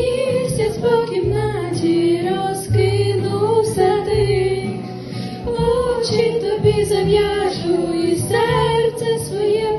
місяць по кімнаті розкинувся ти, очі тобі зав'яжу і серце своє.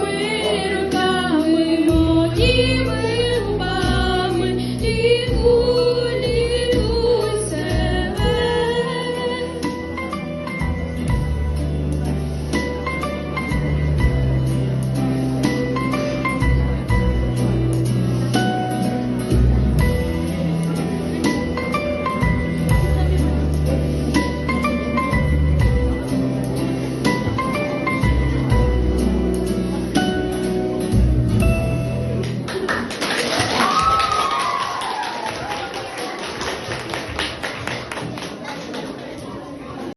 We.